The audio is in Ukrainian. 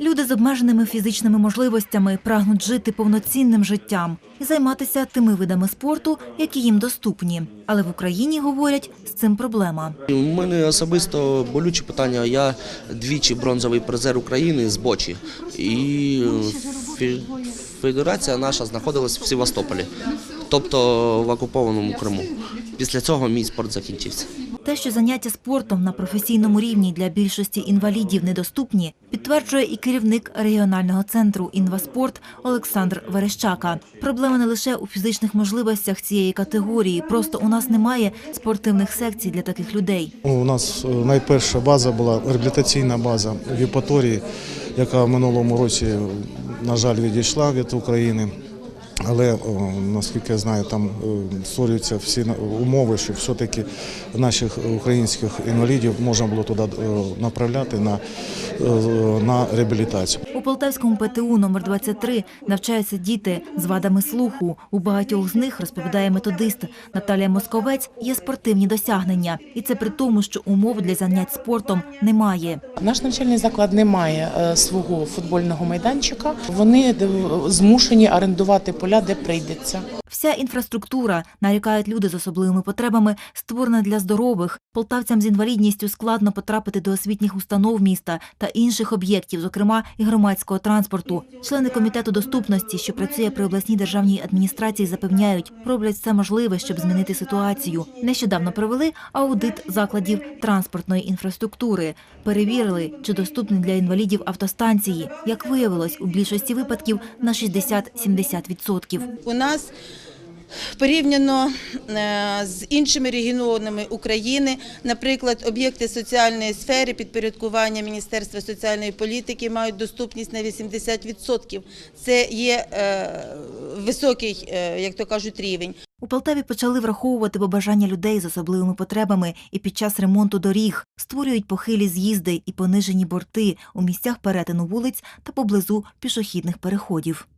Люди з обмеженими фізичними можливостями прагнуть жити повноцінним життям і займатися тими видами спорту, які їм доступні. Але в Україні говорять, з цим проблема. У мене особисто болюче питання. Я двічі бронзовий призер України з бочі. І федерація наша знаходилась в Севастополі, тобто в окупованому Криму. Після цього мій спорт закінчився. Те, що заняття спортом на професійному рівні для більшості інвалідів недоступні, підтверджує і керівник регіонального центру «Інваспорт» Олександр Верещака. Проблема не лише у фізичних можливостях цієї категорії, просто у нас немає спортивних секцій для таких людей. У нас е, найперша база була реабілітаційна база в Єпаторії, яка в минулому році, на жаль, відійшла від України. Але о, наскільки я знаю, там е, створюються всі на- умови, щоб все-таки наших українських інвалідів можна було туди е, направляти на, е, на реабілітацію. У Полтавському ПТУ номер 23 навчаються діти з вадами слуху. У багатьох з них, розповідає методист Наталія Московець, є спортивні досягнення. І це при тому, що умов для занять спортом немає. Наш навчальний заклад не має е, свого футбольного майданчика. Вони е, змушені орендувати поля, де прийдеться. Вся інфраструктура, нарікають люди з особливими потребами, створена для здорових. Полтавцям з інвалідністю складно потрапити до освітніх установ міста та інших об'єктів, зокрема і громадського транспорту. Члени комітету доступності, що працює при обласній державній адміністрації, запевняють, роблять все можливе, щоб змінити ситуацію. Нещодавно провели аудит закладів транспортної інфраструктури, перевірили, чи доступні для інвалідів автостанції. Як виявилось, у більшості випадків на 60-70%. У нас порівняно е, з іншими регіонами України, наприклад, об'єкти соціальної сфери підпорядкування Міністерства соціальної політики мають доступність на 80%. Це є е, високий, е, як то кажуть, рівень. У Полтаві почали враховувати побажання людей з особливими потребами і під час ремонту доріг створюють похилі з'їзди і понижені борти у місцях перетину вулиць та поблизу пішохідних переходів.